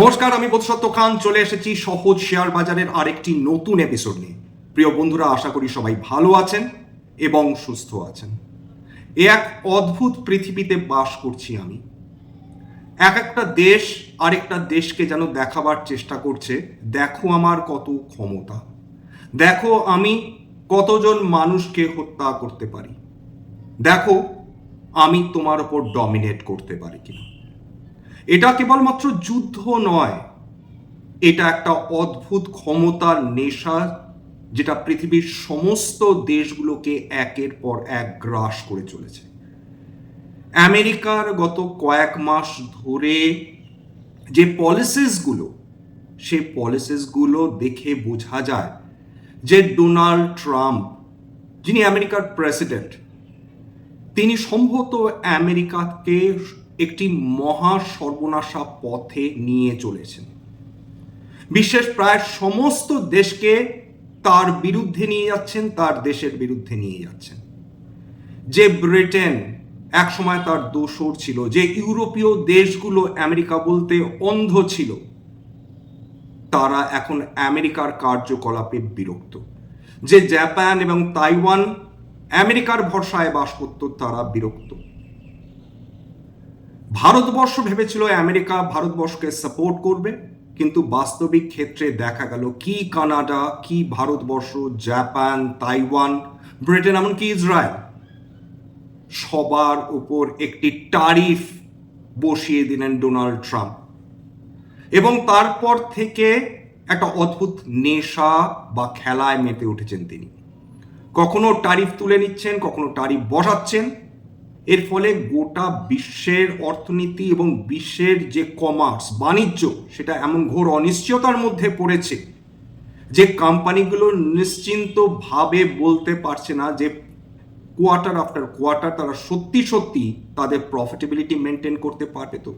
নমস্কার, আমি বোধসত্ত্ব খান। চলে এসেছি সহজ শেয়ার বাজারের আরেকটি নতুন এপিসোড নিয়ে। প্রিয় বন্ধুরা, আশা করি সবাই ভালো আছেন এবং সুস্থ আছেন। এ এক অদ্ভুত পৃথিবীতে বাস করছি আমি। এক একটা দেশ আরেকটা দেশকে যেন দেখাবার চেষ্টা করছে, দেখো আমার কত ক্ষমতা। দেখো আমি কতজন মানুষকে হত্যা করতে পারি। দেখো আমি তোমার ওপর ডমিনেট করতে পারি কিনা। এটা কেবলমাত্র যুদ্ধ নয়, এটা একটা অদ্ভুত ক্ষমতার নেশা যেটা পৃথিবীর সমস্ত দেশগুলোকে একের পর এক গ্রাস করে চলেছে। আমেরিকার গত কয়েক মাস ধরে যে পলিসিসগুলো সে পলিসিসগুলো দেখে বোঝা যায় যে ডোনাল্ড ট্রাম্প, যিনি আমেরিকার প্রেসিডেন্ট তিনি সম্ভবত আমেরিকাকে একটি মহা সর্বনাশা পথে নিয়ে চলেছেন। বিশ্বের প্রায় সমস্ত দেশকে তার বিরুদ্ধে নিয়ে যাচ্ছেন, তার দেশের বিরুদ্ধে নিয়ে যাচ্ছেন। যে ব্রিটেন একসময় তার দোসর ছিল, যে ইউরোপীয় দেশগুলো আমেরিকা বলতে অন্ধ ছিল, তারা এখন আমেরিকার কার্যকলাপে বিরক্ত। যে জাপান এবং তাইওয়ান আমেরিকার ভরসায় বাস করত, তারা বিরক্ত। ভারতবর্ষ ভেবেছিল আমেরিকা ভারতবর্ষকে সাপোর্ট করবে, কিন্তু বাস্তবিক ক্ষেত্রে দেখা গেল কি কানাডা, কি ভারতবর্ষ, জাপান, তাইওয়ান, ব্রিটেন, এমনকি ইসরায়েল সবার উপর একটি টারিফ বসিয়ে দিলেন ডোনাল্ড ট্রাম্প। এবং তারপর থেকে একটা অদ্ভুত নেশা বা খেলায় মেতে উঠেছেন তিনি। কখনো টারিফ তুলে নিচ্ছেন, কখনো টারিফ বসাচ্ছেন এর ফলে গোটা বিশ্বের অর্থনীতি এবং বিশ্বের যে কমার্স বাণিজ্য, সেটা এমন ঘোর অনিশ্চয়তার মধ্যে পড়েছে যে কোম্পানিগুলো নিশ্চিন্তভাবে বলতে পারছে না যে কোয়ার্টার আফটার কোয়ার্টার তারা সত্যি সত্যি তাদের প্রফিটেবিলিটি মেনটেন করতে পারবে তো।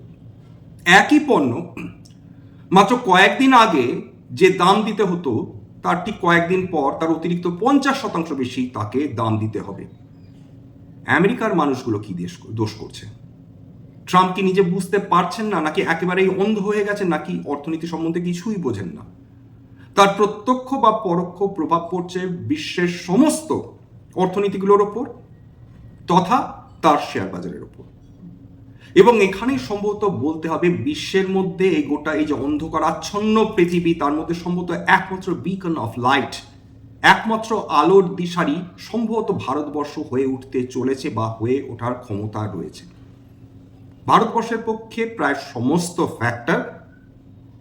একই পণ্য, মাত্র কয়েকদিন আগে যে দাম দিতে হতো, তার ঠিক কয়েকদিন পর তার অতিরিক্ত পঞ্চাশ শতাংশ বেশি তাকে দাম দিতে হবে। আমেরিকার মানুষগুলো কি দেশ দোষ করছে? ট্রাম্প কি নিজে বুঝতে পারছেন না, নাকি একেবারেই অন্ধ হয়ে গেছেন, নাকি অর্থনীতি সম্বন্ধে কিছুই বোঝেন না? তার প্রত্যক্ষ বা পরোক্ষ প্রভাব পড়ছে বিশ্বের সমস্ত অর্থনীতিগুলোর ওপর তথা তার শেয়ার বাজারের ওপর। এবং এখানেই সম্ভবত বলতে হবে, বিশ্বের মধ্যে এই গোটা, এই যে অন্ধকার আচ্ছন্ন পৃথিবী, তার মধ্যে সম্ভবত একমাত্র বিকন অফ লাইট একমাত্র আলোর দিশারি সম্ভবত ভারতবর্ষ হয়ে উঠতে চলেছে বা হয়ে ওঠার ক্ষমতা রয়েছে। ভারতবর্ষের পক্ষে প্রায় সমস্ত ফ্যাক্টর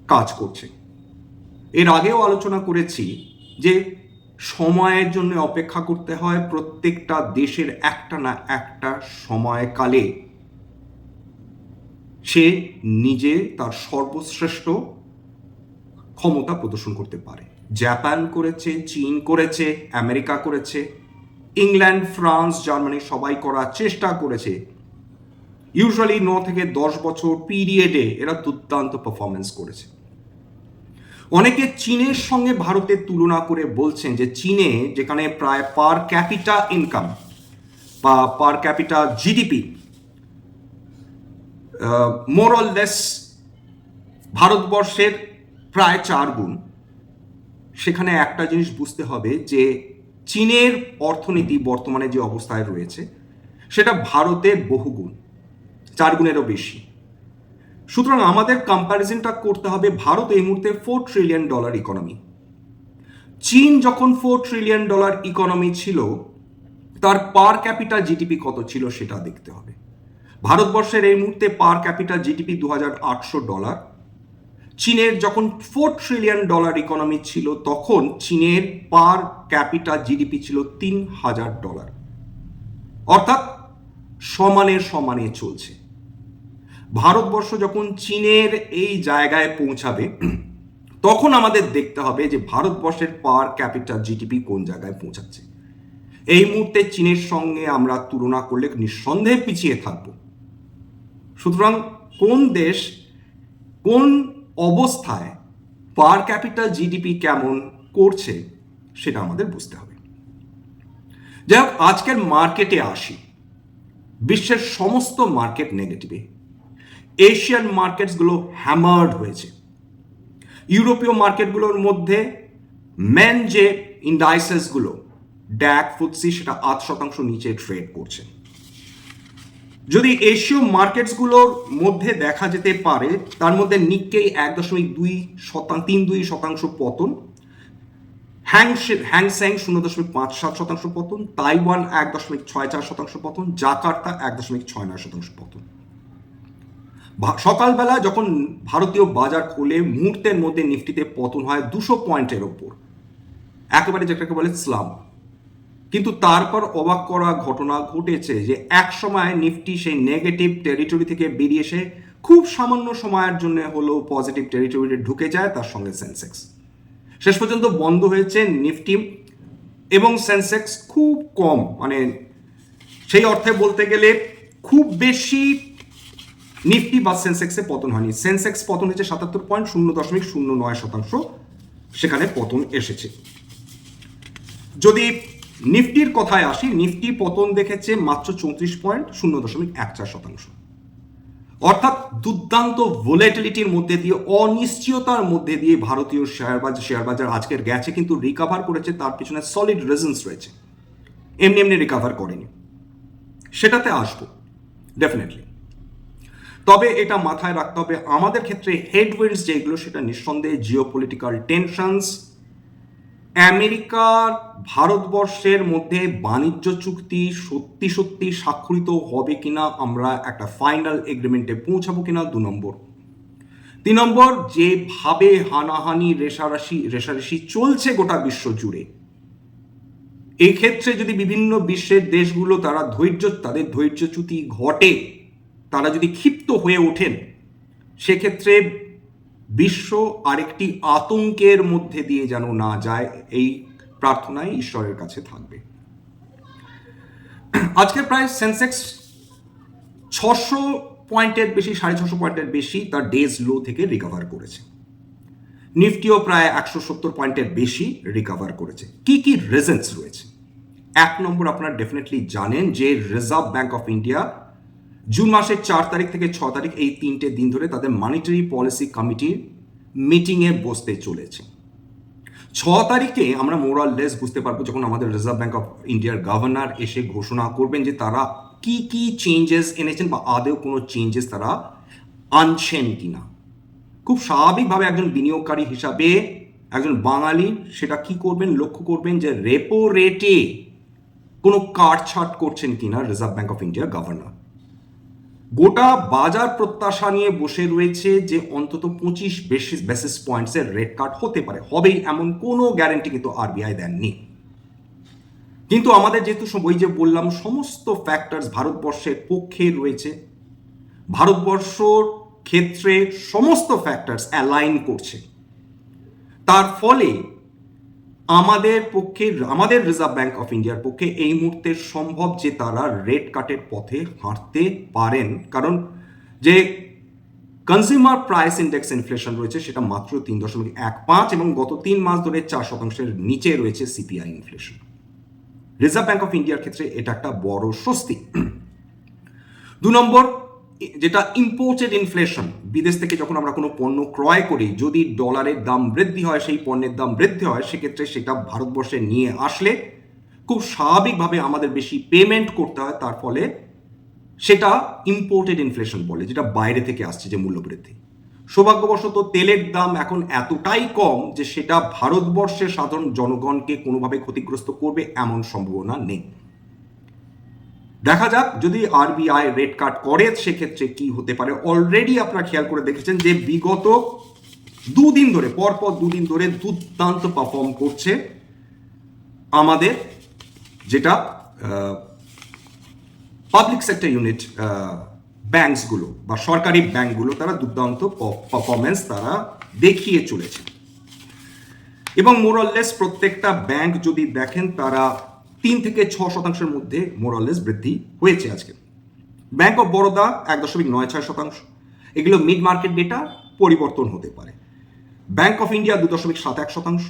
কাজ করছে। এর আগেও আলোচনা করেছি যে সময়ের জন্য অপেক্ষা করতে হয় প্রত্যেকটা দেশের একটা না একটা সময়কালে। সে নিজে তার সর্বশ্রেষ্ঠ ক্ষমতা প্রদর্শন করতে পারে। জাপান করেছে, চীন করেছে, আমেরিকা করেছে, ইংল্যান্ড, ফ্রান্স, জার্মানি সবাই করার চেষ্টা করেছে। ইউজুয়ালি ন থেকে দশ বছর পিরিয়ডে এরা দুর্দান্ত পারফরমেন্স করেছে। অনেকে চীনের সঙ্গে ভারতের তুলনা করে বলছেন যে চীনে যেখানে প্রায় পার ক্যাপিটা ইনকাম বা পার ক্যাপিটা জিডিপি মোরললেস ভারতবর্ষের প্রায় চার গুণ। সেখানে একটা জিনিস বুঝতে হবে যে চীনের অর্থনীতি বর্তমানে যে অবস্থায় রয়েছে, সেটা ভারতের বহুগুণ চার গুণেরও বেশি। সুতরাং আমাদের কম্প্যারিজনটা করতে হবে ভারত এই মুহূর্তে ফোর ট্রিলিয়ন ডলার ইকোনমি চীন যখন ফোর ট্রিলিয়ন ডলার ইকোনমি ছিল, তার পার ক্যাপিটাল জিডিপি কত ছিল সেটা দেখতে হবে। ভারতবর্ষের এই মুহূর্তে পার ক্যাপিটাল জিডিপি দু ডলার চীনের যখন ফোর ট্রিলিয়ন ডলার ইকোনমি ছিল, তখন চীনের পার ক্যাপিটাল জিডিপি ছিল তিন হাজার ডলার অর্থাৎ সমানে সমানে চলছে। ভারতবর্ষ যখন চীনের এই জায়গায় পৌঁছাবে, তখন আমাদের দেখতে হবে যে ভারতবর্ষের পার ক্যাপিটাল জিডিপি কোন জায়গায় পৌঁছাচ্ছে। এই মুহূর্তে চীনের সঙ্গে আমরা তুলনা করলে নিঃসন্দেহে পিছিয়ে থাকব। সুতরাং কোন দেশ কোন অবস্থায় পার ক্যাপিটাল জিডিপি কেমন করছে সেটা আমাদের বুঝতে হবে। যাই হোক, আজকের মার্কেটে আসি। বিশ্বের সমস্ত মার্কেট নেগেটিভে এশিয়ান মার্কেটসগুলো হ্যামার্ড হয়েছে। ইউরোপীয় মার্কেটগুলোর মধ্যে মেন যে ইন্ডাইসেসগুলো ড্যাক ফুটসি সেটা আট শতাংশ নিচে ট্রেড করছে। যদি এশীয় মার্কেটসগুলোর মধ্যে দেখা যেতে পারে, তার মধ্যে নিক্কেই এক দশমিক দুই শতাংশ তিন দুই শতাংশ পতন হ্যাং হ্যাংস্যাং শূন্য দশমিক পাঁচ সাত শতাংশ পতন, তাইওয়ান এক দশমিক ছয় চার শতাংশ পতন, জাকার্তা এক দশমিক ছয় নয় শতাংশ পতন। সকালবেলা যখন ভারতীয় বাজার খোলে, মুহূর্তের মধ্যে নিফটিতে পতন হয় দুশো পয়েন্টের ওপর। একেবারে যেটাকে বলে স্লাম কিন্তু তারপর অবাক করা ঘটনা ঘটেছে যে এক সময় নিফটি সেই নেগেটিভ টেরিটরি থেকে বেরিয়ে এসে খুব সামান্য সময়ের জন্য হলেও পজিটিভ টেরিটরিতে ঢুকে যায়, তার সঙ্গে সেন্সেক্স শেষ পর্যন্ত বন্ধ হয়েছে নিফটি এবং সেন্সেক্স খুব কম মানে সেই অর্থে বলতে গেলে খুব বেশি নিফটি বা সেন্সেক্সে পতন হয়নি। সেন্সেক্স পতন হয়েছে সাতাত্তর পয়েন্ট শূন্য দশমিক শূন্য নয় শতাংশ, সেখানে পতন এসেছে। যদি নিফটির কথায় আসি, নিফটি পতন দেখেছে মাত্র চৌত্রিশ পয়েন্ট, শূন্য দশমিক এক চার শতাংশ। অর্থাৎ দুর্দান্ত ভোলেটিলিটির মধ্যে দিয়ে, অনিশ্চয়তার মধ্যে দিয়ে ভারতীয় শেয়ার বাজার শেয়ার বাজার আজকের গেছে, কিন্তু রিকাভার করেছে, তার পিছনে সলিড রেজন্স রয়েছে। এমনি এমনি রিকাভার করেনি। সেটাতে আসব ডেফিনেটলি তবে এটা মাথায় রাখতে হবে, আমাদের ক্ষেত্রে হেডউইন্ডস যেগুলো, সেটা নিঃসন্দেহে জিও পলিটিক্যাল টেনশনস আমেরিকার ভারতবর্ষের মধ্যে বাণিজ্য চুক্তি সত্যি সত্যি স্বাক্ষরিত হবে কিনা আমরা একটা ফাইনাল এগ্রিমেন্টে পৌঁছাবো কিনা দু নম্বর। তিন নম্বর, যেভাবে হানাহানি রেশারাশি, রেশারেশি চলছে গোটা বিশ্ব জুড়ে এই ক্ষেত্রে যদি বিভিন্ন বিশ্বের দেশগুলো তারা ধৈর্য, তাদের ধৈর্যচ্যুতি ঘটে, তারা যদি ক্ষিপ্ত হয়ে ওঠেন, সেক্ষেত্রে বিশ্ব আরেকটি আতঙ্কের মধ্যে দিয়ে যেন না যায়, এই প্রার্থনাই ঈশ্বরের কাছে থাকবে। আজকে প্রায় সেন্সেক্স ছশো পয়েন্টের বেশি, সাড়ে ছশো পয়েন্টের বেশি তার ডেজ লো থেকে রিকভার করেছে। নিফটিও প্রায় একশো সত্তর পয়েন্টের বেশি রিকভার করেছে। কি কি রিজনস রয়েছে? এক নম্বর আপনারা ডেফিনেটলি জানেন যে Reserve Bank of India June মাসের চার তারিখ থেকে ছ তারিখ এই তিনটে দিন ধরে তাদের মানিটারি পলিসি কমিটির মিটিংয়ে বসতে চলেছে। ছ তারিখে আমরা মোরাল লেস বুঝতে পারব যখন আমাদের রিজার্ভ ব্যাংক অফ ইন্ডিয়ার গভর্নর এসে ঘোষণা করবেন যে তারা কি কি চেঞ্জেস এনেছেন বা আদেও কোনো চেঞ্জেস তারা আনছেন কিনা। খুব স্বাভাবিকভাবে একজন বিনিয়োগকারী হিসাবে একজন বাঙালি সেটা কি করবেন, লক্ষ্য করবেন যে রেপো রেটে কোনো কাটছাট করছেন কিনা রিজার্ভ ব্যাংক অফ ইন্ডিয়ার গভর্নর গোটা বাজার প্রত্যাশা নিয়ে বসে রয়েছে যে অন্তত পঁচিশ বেসিস বেসিস পয়েন্টসের রেট কাট হতে পারে। হবেই এমন কোনো গ্যারেন্টি কিন্তু আরবিআই দেননি। কিন্তু আমাদের যেহেতু ওই যে বললাম, সমস্ত ফ্যাক্টরস ভারতবর্ষের পক্ষে রয়েছে। ভারতবর্ষর ক্ষেত্রে সমস্ত ফ্যাক্টরস অ্যালাইন করছে। তার ফলে আমাদের পক্ষে, আমাদের রিজার্ভ ব্যাংক অফ ইন্ডিয়ার পক্ষে এই মুহূর্তে সম্ভব যে তারা রেট কাটের পথে হাঁটতে পারেন। কারণ যে কনজিউমার প্রাইস ইন্ডেক্স ইনফ্লেশন রয়েছে সেটা মাত্র তিন দশমিক এক পাঁচ এবং গত তিন মাস ধরে চার শতাংশের নিচে রয়েছে CPI inflation Reserve Bank of ইন্ডিয়ার ক্ষেত্রে এটা একটা বড় স্বস্তি। দু নম্বর যেটা ইম্পোর্টেড ইনফ্লেশন বিদেশ থেকে যখন আমরা কোনো পণ্য ক্রয় করি, যদি ডলারের দাম বৃদ্ধি হয়, সেই পণ্যের দাম বৃদ্ধি হয়, সেক্ষেত্রে সেটা ভারতবর্ষে নিয়ে আসলে খুব স্বাভাবিকভাবে আমাদের বেশি পেমেন্ট করতে হয়, তার ফলে সেটা ইম্পোর্টেড ইনফ্লেশন বলে, যেটা বাইরে থেকে আসছে যে মূল্যবৃদ্ধি। সৌভাগ্যবশত তেলের দাম এখন এতটাই কম যে সেটা ভারতবর্ষের সাধারণ জনগণকে কোনোভাবে ক্ষতিগ্রস্ত করবে এমন সম্ভাবনা নেই। দেখা যাক যদি আরবিআই রেট কাট করে, সেক্ষেত্রে কি হতে পারে। অলরেডি আপনারা খেয়াল করে দেখেছেন যে বিগত দুদিন ধরে, পরপর দুদিন ধরে দুর্দান্ত পারফর্ম করছে আমাদের যেটা পাবলিক সেক্টর ইউনিট ব্যাংকসগুলো বা সরকারি ব্যাংকগুলো তারা দুর্দান্ত পারফরমেন্স তারা দেখিয়ে চলেছে। এবং মোরাললেস প্রত্যেকটা ব্যাংক যদি দেখেন তারা তিন থেকে ছ শতাংশের মধ্যে মোরাললেস বৃদ্ধি হয়েছে আজকে। ব্যাংক অফ বরোদা এক দশমিক নয় ছয় শতাংশ। এগুলো মিড মার্কেট ডেটা পরিবর্তন হতে পারে। ব্যাংক অফ ইন্ডিয়া দু দশমিক সাত এক শতাংশ।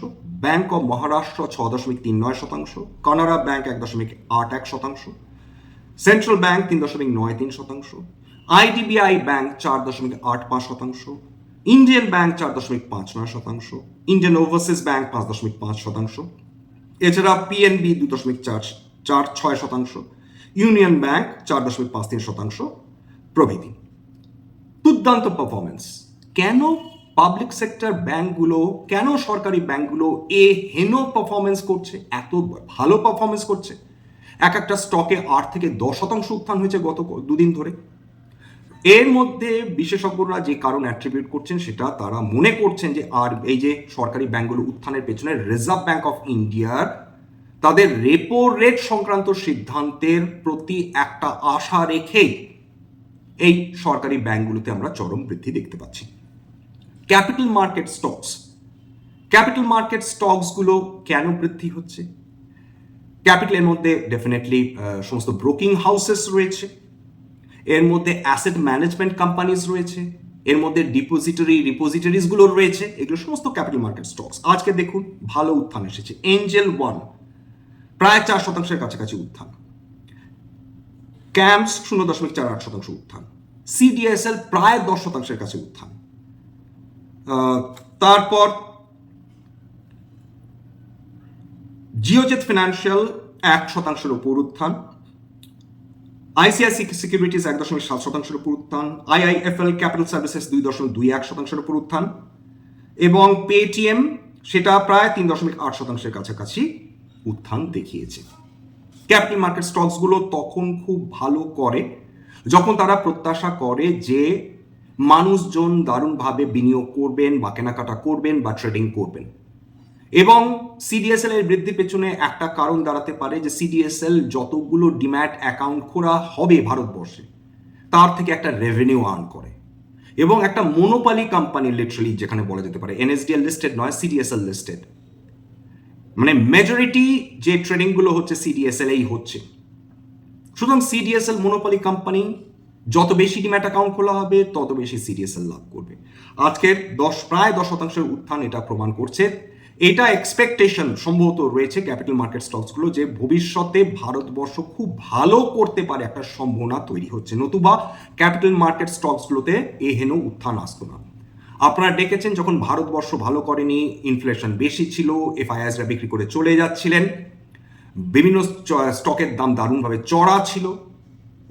ব্যাংক অফ মহারাষ্ট্র ছ দশমিক তিন নয় শতাংশ। কানাড়া ব্যাংক এক দশমিক আট এক শতাংশ। সেন্ট্রাল ব্যাংক তিন দশমিক নয় তিন শতাংশ। আইডিবিআই ব্যাংক চার দশমিক আট পাঁচ শতাংশ। ইন্ডিয়ান ব্যাংক চার দশমিক পাঁচ নয় শতাংশ। ইন্ডিয়ান ওভারসিজ ব্যাংক পাঁচ দশমিক পাঁচ শতাংশ। এছাড়া পিএনবি দু দশমিক চার চার ছয় শতাংশ ইউনিয়ন ব্যাংক চার দশমিক পাঁচ তিন শতাংশ প্রভৃতি। দুর্দান্ত পারফরমেন্স কেন পাবলিক সেক্টর ব্যাংকগুলো কেন সরকারি ব্যাংকগুলো এ হেন পারফরমেন্স করছে, এত ভালো পারফরমেন্স করছে? এক একটা স্টকে আট থেকে দশ শতাংশ উত্থান হয়েছে গত দুদিন ধরে। এর মধ্যে বিশেষজ্ঞরা যে কারণ অ্যাট্রিবিউট করছেন সেটা তারা মনে করছেন যে, আর এই যে সরকারি ব্যাংকগুলো উত্থানের পেছনে রিজার্ভ ব্যাঙ্ক অফ ইন্ডিয়ার তাদের রেপো রেট সংক্রান্ত সিদ্ধান্তের প্রতি একটা আশা রেখেই এই সরকারি ব্যাংকগুলোতে আমরা চরম বৃদ্ধি দেখতে পাচ্ছি। Capital market stocks capital market স্টকসগুলো কেন বৃদ্ধি হচ্ছে? ক্যাপিটালের মধ্যে ডেফিনেটলি সমস্ত ব্রোকিং হাউসেস রয়েছে। এর মধ্যে অ্যাসেট ম্যানেজমেন্ট কোম্পানিজ রয়েছে, এর মধ্যে ডিপোজিটরি রিপোজিটরিজগুলো রয়েছে, এগুলো সমস্ত ক্যাপিটাল মার্কেট স্টকস আজকে দেখুন, ভালো উত্থান এসেছে। এঞ্জেল ওয়ান প্রায় চার শতাংশের কাছাকাছি উত্থান। ক্যাম্পস শূন্য দশমিক চার আট শতাংশ উত্থান। সিডিএসএল প্রায় দশ শতাংশের কাছে উত্থান। তারপর জিওজেট ফিনান্সিয়াল এক শতাংশের উপর উত্থান। আইসিআইসি সিকিউরিটিজ এক দশমিক সাত শতাংশের উপর উত্থান, আইআইএফএল ক্যাপিটাল সার্ভিসেস দুই দশমিক দুই এক শতাংশের উপর উত্থান, এবং পেটিএম সেটা প্রায় তিন দশমিক আট শতাংশের কাছাকাছি উত্থান দেখিয়েছে। ক্যাপিটাল মার্কেট স্টকসগুলো তখন খুব ভালো করে, যখন তারা প্রত্যাশা করে যে মানুষজন দারুণভাবে বিনিয়োগ করবেন বা কেনাকাটা করবেন বা ট্রেডিং করবেন এবং সিডিএসএল এর বৃদ্ধির পেছনে একটা কারণ দাঁড়াতে পারে যে সিডিএসএল যতগুলো ডিম্যাট অ্যাকাউন্ট খোলা হবে ভারতবর্ষে, তার থেকে একটা রেভিনিউ আর্ন করে। এবং একটা মোনোপালি কোম্পানি লিটারালি যেখানে বলা যেতে পারে এনএসডিএল লিস্টেড নয় সিডিএসএল লিস্টেড মানে মেজরিটি যে ট্রেডিংগুলো হচ্ছে সিডিএসএল এই হচ্ছে। সুতরাং সিডিএসএল মোনোপলি কোম্পানি যত বেশি ডিম্যাট অ্যাকাউন্ট খোলা হবে, তত বেশি সিডিএসএল লাভ করবে। আজকের দশ, প্রায় দশ শতাংশের উত্থান এটা প্রমাণ করছে। এটা এক্সপেকটেশন সম্ভবত রয়েছে ক্যাপিটাল মার্কেট স্টকসগুলো যে ভবিষ্যতে ভারতবর্ষ খুব ভালো করতে পারে একটা সম্ভাবনা তৈরি হচ্ছে। নতুবা ক্যাপিটাল মার্কেট স্টকসগুলোতে এহেন উত্থান আসতো না। আপনারা ডেকেছেন যখন ভারতবর্ষ ভালো করেনি ইনফ্লেশন বেশি ছিল এফআইআইসরা বিক্রি করে চলে যাচ্ছিলেন। বিভিন্ন স্টকের দাম দারুণভাবে চড়া ছিল।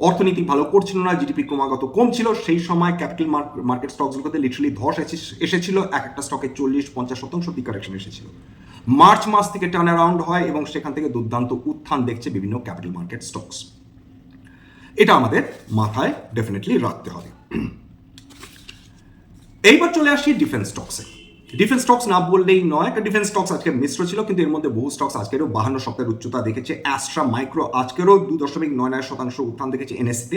অর্থনীতি ভালো করছিল না জিডিপি ক্রমাগত কম ছিল সেই সময় ক্যাপিটাল মার্কেট স্টকসগুলোতে লিটারালি ধস এসে- এসেছিল, এক একটা স্টকে চল্লিশ, পঞ্চাশ শতাংশ অব্দি কারেকশন এসেছিল। মার্চ মাস থেকে টার্ন অ্যারাউন্ড হয় এবং সেখান থেকে দুর্দান্ত উত্থান দেখছে বিভিন্ন ক্যাপিটাল মার্কেট স্টকস এটা আমাদের মাথায় ডেফিনেটলি রাখতে হবে। এইবার চলে আসি ডিফেন্স স্টকসে ডিফেন্স স্টকস না বললেই নয়। একটা ডিফেন্স স্টকস আজকে মিশ্র ছিল, কিন্তু এর মধ্যে বহু স্টকস আজকেরও বাহান্ন সপ্তাহের উচ্চতা দেখেছে। অ্যাস্ট্রা মাইক্রো আজকেরও দু দশমিক নয় নয় শতাংশ উত্থান দেখেছে এনএসিতে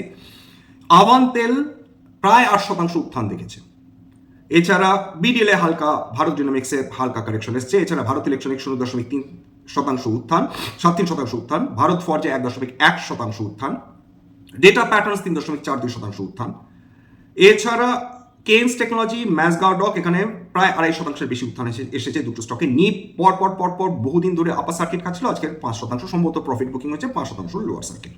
তেল প্রায় আট শতাংশ উত্থান দেখেছে। এছাড়া বিডিএলে হালকা ভারত ডিনামিক্সে হালকা কারেকশন এসছে। এছাড়া ভারত ইলেকট্রনিক শূন্য দশমিক তিন শতাংশ উত্থান, সাত তিন শতাংশ উত্থান। ভারত ফর্জে এক দশমিক এক শতাংশ উত্থান। ডেটা প্যাটার্নস তিন দশমিক চার দুই শতাংশ উত্থান। এছাড়া কেন্স টেকনোলজি ম্যাসগার্ডক এখানে প্রায় আড়াই শতাংশের বেশি উত্থান এসেছে দুটো স্টকে পর পর পর বহুদিন ধরে আপার সার্কিট খাচ্ছিল। আজকে পাঁচ শতাংশ, সম্ভবত প্রফিট বুকিং হচ্ছে পাঁচ শতাংশ লোয়ার সার্কিট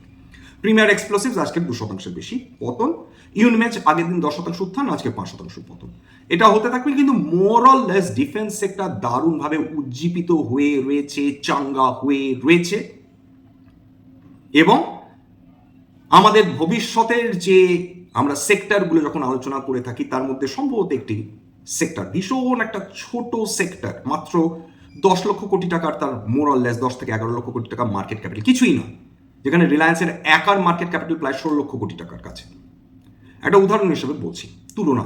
প্রিমিয়ার এক্সপ্লোসিভস আজকে দু শতাংশের বেশি, পতন। ইউনিম্যাচ আগের দিন দশ শতাংশ উত্থান, আজকে পাঁচ শতাংশ পতন। এটা হতে থাকবে কিন্তু মোরাল লেস ডিফেন্স সেক্টর দারুণভাবে উজ্জীবিত হয়ে রয়েছে, চাঙ্গা হয়ে রয়েছে। এবং আমাদের ভবিষ্যতের যে আমরা সেক্টরগুলো যখন আলোচনা করে থাকি, তার মধ্যে সম্ভবত একটি সেক্টর ভীষণ একটা ছোট সেক্টর মাত্র দশ লক্ষ কোটি টাকার তার মোরাল লেস দশ থেকে এগারো লক্ষ কোটি টাকা মার্কেট ক্যাপিটাল কিছুই নয়। যেখানে রিলায়েন্সের একার মার্কেট ক্যাপিটাল প্রায় ষোলো লক্ষ কোটি টাকার কাছে। একটা উদাহরণ হিসেবে বলছি, তুলনা।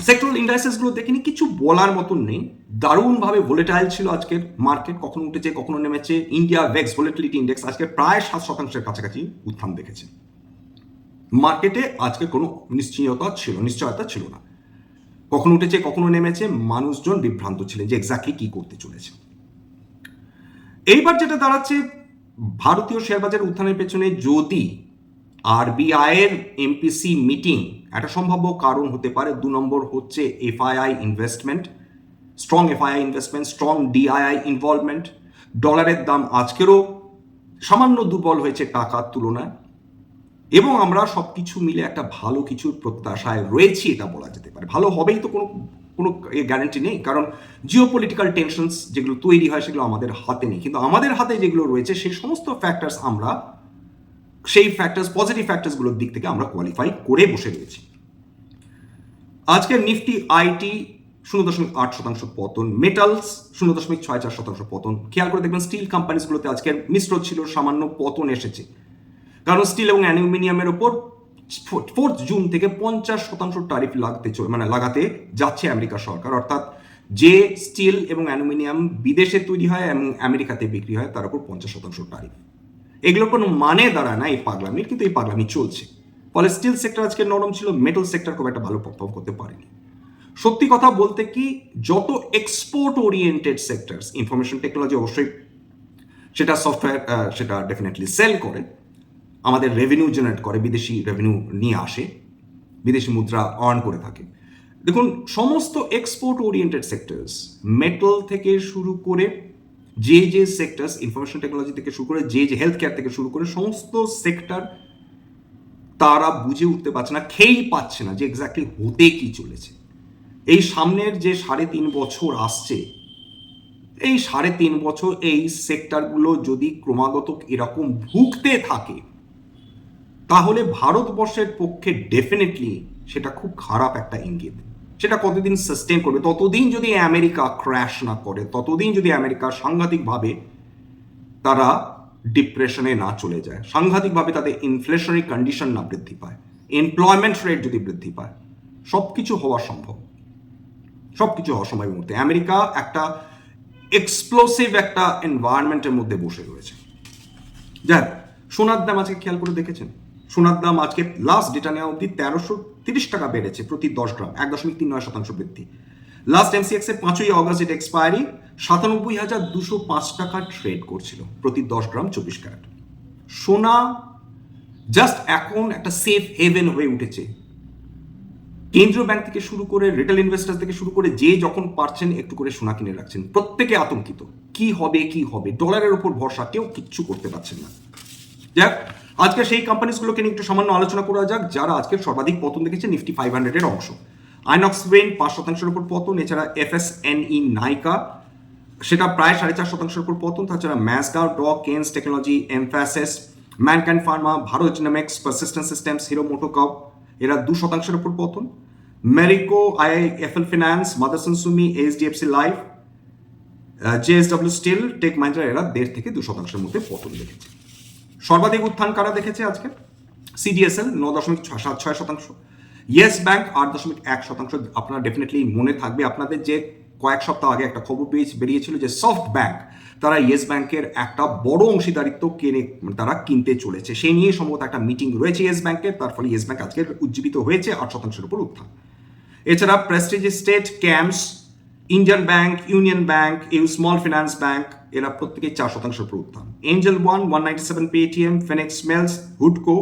সেক্টরাল ইন্ডাস্ট্রিজগুলো দেখিনি, কিছু বলার মতন নেই। দারুণভাবে ভোলেটাইল ছিল আজকের মার্কেট কখনো উঠেছে, কখনো নেমেছে। ইন্ডিয়া ভেক্স ভোলেটিলিটি ইন্ডেক্স আজকে প্রায় সাত শতাংশের কাছাকাছি উত্থান দেখেছে। মার্কেটে আজকে কোনো নিশ্চয়তা ছিল নিশ্চয়তা ছিল না। কখনো উঠেছে, কখনো নেমেছে, মানুষজন বিভ্রান্ত ছিলেন যে এক্স্যাক্টলি কি করতে চলেছে। এইবার যেটা দাঁড়াচ্ছে, ভারতীয় শেয়ার বাজারের উত্থানের পেছনে যদি আরবিআইয়ের এমপিসি মিটিং একটা সম্ভাব্য কারণ হতে পারে, দু নম্বর হচ্ছে FII investment strong FII investment strong DII এবং আমরা সব কিছু মিলে একটা ভালো কিছুর প্রত্যাশায় রয়েছি, এটা বলা যেতে পারে। ভালো হবেই তো কোনো কোনো গ্যারান্টি নেই, কারণ জিও পলিটিক্যাল টেনশনস যেগুলো তৈরি হয় সেগুলো আমাদের হাতে নেই। কিন্তু আমাদের হাতে যেগুলো রয়েছে সেই সমস্ত ফ্যাক্টরস আমরা, সেই ফ্যাক্টরস পজিটিভ ফ্যাক্টরসগুলোর দিক থেকে আমরা কোয়ালিফাই করে বসে রয়েছি। আজকের নিফটি আইটি শূন্য দশমিক আট শতাংশ পতন মেটালস শূন্য দশমিক ছয় চার শতাংশ পতন। খেয়াল করে দেখবেন স্টিল কোম্পানিজগুলোতে আজকের মিশ্র ছিল, সামান্য পতন এসেছে। কারণ স্টিল এবং অ্যালুমিনিয়ামের ওপর ফোর্থ জুন থেকে পঞ্চাশ শতাংশ ট্যারিফ লাগতে মানে লাগাতে যাচ্ছে আমেরিকা সরকার। অর্থাৎ যে স্টিল এবং অ্যালুমিনিয়াম বিদেশে তৈরি হয় এবং আমেরিকাতে বিক্রি হয়, তার উপর পঞ্চাশ শতাংশ ট্যারিফ এগুলোর কোনো মানে দাঁড়ায় না এই পাগলামির, কিন্তু এই পাগলামি চলছে। ফলে স্টিল সেক্টর আজকে নরম ছিল মেটাল সেক্টর খুব একটা ভালো পারফর্ম করতে পারেনি। সত্যি কথা বলতে কি, যত export oriented sectors information technology অবশ্যই সেটা সফটওয়্যার সেটা ডেফিনেটলি সেল করে। আমাদের রেভিনিউ জেনারেট করে, বিদেশি রেভিনিউ নিয়ে আসে, বিদেশি মুদ্রা আর্ন করে থাকে। দেখুন, সমস্ত এক্সপোর্ট ওরিয়েন্টেড সেক্টরস মেটাল থেকে শুরু করে যে যে সেক্টরস ইনফরমেশন টেকনোলজি থেকে শুরু করে যে যে হেলথ কেয়ার থেকে শুরু করে সমস্ত সেক্টর তারা বুঝে উঠতে পারছে না খেয়েই পাচ্ছে না যে এক্স্যাক্টলি হতে কি চলেছে। এই সামনের যে সাড়ে তিন বছর আসছে, এই সাড়ে তিন বছর এই সেক্টরগুলো যদি ক্রমাগত এরকম ভুগতে থাকে তাহলে ভারতবর্ষের পক্ষে ডেফিনেটলি সেটা খুব খারাপ একটা ইঙ্গিত। সেটা কতদিন সাস্টেন করবে? ততদিন যদি আমেরিকা ক্র্যাশ না করে, ততদিন যদি আমেরিকা সাংঘাতিকভাবে তারা ডিপ্রেশনে না চলে যায়, সাংঘাতিকভাবে তাদের ইনফ্লেশনারি কন্ডিশন না বৃদ্ধি পায় এমপ্লয়মেন্ট রেট যদি বৃদ্ধি পায় সব কিছু হওয়া সম্ভব। সব কিছু এই মুহূর্তে। আমেরিকা একটা এক্সপ্লোসিভ একটা এনভায়রনমেন্টের মধ্যে বসে রয়েছে। যাক সোনার দাম আজকে খেয়াল করে দেখেছেন? সোনার দাম আজকে লাস্ট ডেটা নেওয়া অবধি তেরোশো তিরিশ টাকা বেড়েছে প্রতি দশ গ্রাম, এক দশমিক তিন নয় শতাংশ বৃদ্ধি। লাস্ট এমসিএক্স এর পাঁচই অগস্ট এক্সপায়ারি সাতানব্বই হাজার দুশো পাঁচ টাকা ট্রেড করছিল প্রতি দশ গ্রাম চব্বিশ ক্যারেট। সোনা জাস্ট এখন একটা সেফ হেভেন হয়ে উঠেছে। কেন্দ্রীয় ব্যাংক থেকে শুরু করে রিটেল ইনভেস্টার থেকে শুরু করে যে যখন পারছেন একটু করে সোনা কিনে রাখছেন। প্রত্যেকে আতঙ্কিত, কি হবে কি হবে? ডলারের উপর ভরসা, কেউ কিচ্ছু করতে পারছেন না। যাক আজকে সেই কোম্পানিজগুলোকে নিয়ে একটু সামান্য আলোচনা করা যাক, যারা আজকে সর্বাধিক পতন দেখেছে নিফটি ফাইভ হান্ড্রেডের অংশ। আইনক্স ওয়েন পাঁচ শতাংশের উপর পতন, এছাড়া F S N E Nykaa সেটা প্রায় সাড়ে চার শতাংশের উপর পতন, তাছাড়া ম্যাসডা ড Kaynes Technology Mphasis Mankind Pharma Bharat Genomics Persistent Systems Hero MotoCorp এরা দু শতাংশের উপর পতন। Marico I F L Finance Motherson Sumi HDFC Life JSW Steel Tech Mahindra এরা দেড় থেকে দু শতাংশের মধ্যে পতন দেখেছে। সর্বাধিক উত্থান কারা দেখেছে আজকে? সিডিএসএল ন দশমিক সাত ছয় শতাংশ। ইয়েস ব্যাংক আট দশমিক এক শতাংশ। আপনারা ডেফিনেটলি মনে থাকবে আপনাদের যে কয়েক সপ্তাহ আগে একটা খবর পেয়ে বেরিয়েছিল যে সফট ব্যাংক তারা ইয়েস ব্যাংকের একটা বড় অংশীদারিত্ব কেনে, তারা কিনতে চলেছে। সেই নিয়ে সম্ভবত একটা মিটিং রয়েছে ইয়েস ব্যাংকের তার ফলে ইয়েস ব্যাংক আজকে উজ্জীবিত হয়েছে আট শতাংশের উপর উত্থান। এছাড়া Prestige estate camps Indian Bank Union Bank U Small Finance Bank এরা প্রত্যেকে চার শতাংশ উপর উত্থান Angel One one ninety seven Paytm ফেনেক্স মেলস হুডকো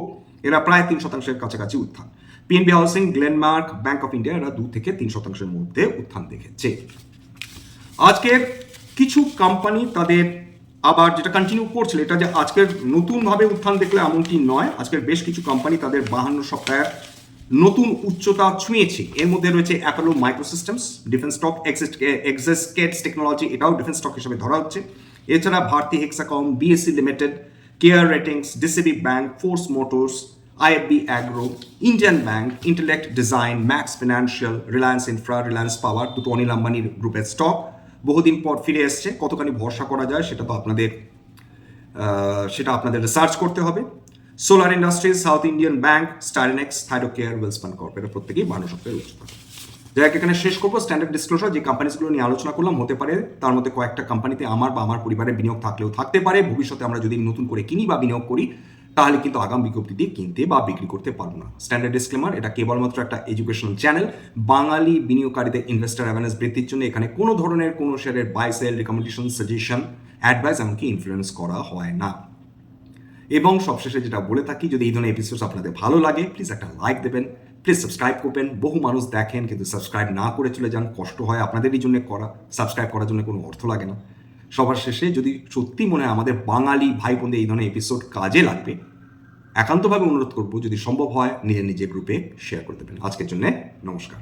এরা প্রায় তিন শতাংশের কাছাকাছি উত্থান। PNB Housing Glenmark Bank of India এরা দু থেকে তিন শতাংশের মধ্যে উত্থান দেখেছে। আজকের কিছু কোম্পানি তাদের আবার যেটা কন্টিনিউ করছিল, এটা যে আজকের নতুনভাবে উত্থান দেখলে এমনটি নয়। আজকের বেশ কিছু কোম্পানি তাদের বাহান্ন সপ্তাহের নতুন উচ্চতা ছুঁয়েছে। এর মধ্যে রয়েছে Apollo Microsystems defence stock Axiscades Technology এটাও ডিফেন্স স্টক হিসেবে ধরা হচ্ছে। এছাড়া Bharti Hexacom BSE limited CARE Ratings DCB Bank Force Motors IFB Agro Indian Bank Intellect Design Max Financial Reliance Infra Reliance Power দুটো অনিল আম্বানির গ্রুপের স্টক বহুদিন পর ফিরে এসছে। কতখানি ভরসা করা যায় সেটা তো আপনাদের সেটা আপনাদের রিসার্চ করতে হবে। Solar Industries South Indian Bank Styrenix Thyrocare Welspun Corp এরা প্রত্যেকেই বারো সপ্তাহের উচ্চতা যাই এখানে শেষ করব। স্ট্যান্ডার্ড ডিসক্লোজার যে কোম্পানিগুলো নিয়ে আলোচনা করলাম, হতে পারে তার মধ্যে কয়েকটা কোম্পানিতে আমার বা আমার পরিবারের বিনিয়োগ থাকলেও থাকতে পারে। ভবিষ্যতে আমরা যদি নতুন করে কিনি বা বিনিয়োগ করি, তাহলে কিন্তু আগাম বিজ্ঞপ্তি দিয়ে কিনতে বা বিক্রি করতে পারব না। স্ট্যান্ডার্ড ডিসক্লেমার এটা কেবলমাত্র একটা এডুকেশনাল চ্যানেল বাঙালি বিনিয়োগকারীদের ইনভেস্টার অ্যাওয়ারনেস বৃদ্ধির জন্য এখানে কোনো ধরনের কোনো শেয়ারের buy sell recommendation suggestion advice এমনকি ইনফ্লুয়েন্স করা হয় না। এবং সবশেষে যেটা বলে থাকি, যদি এই ধরনের এপিসোড আপনাদের ভালো লাগে প্লিজ একটা লাইক দেবেন প্লিজ সাবস্ক্রাইব করবেন। বহু মানুষ দেখেন, কিন্তু সাবস্ক্রাইব না করে চলে যান, কষ্ট হয় আপনাদেরই জন্য করা সাবস্ক্রাইব করার জন্য কোনো অর্থ লাগে না। সবার শেষে যদি সত্যি মনে হয় আমাদের বাঙালি ভাই বোনদের এই ধরনের এপিসোড কাজে লাগবে, একান্তভাবে অনুরোধ করব, যদি সম্ভব হয়, নিজের নিজের গ্রুপে শেয়ার করে দেবেন। আজকের জন্য নমস্কার।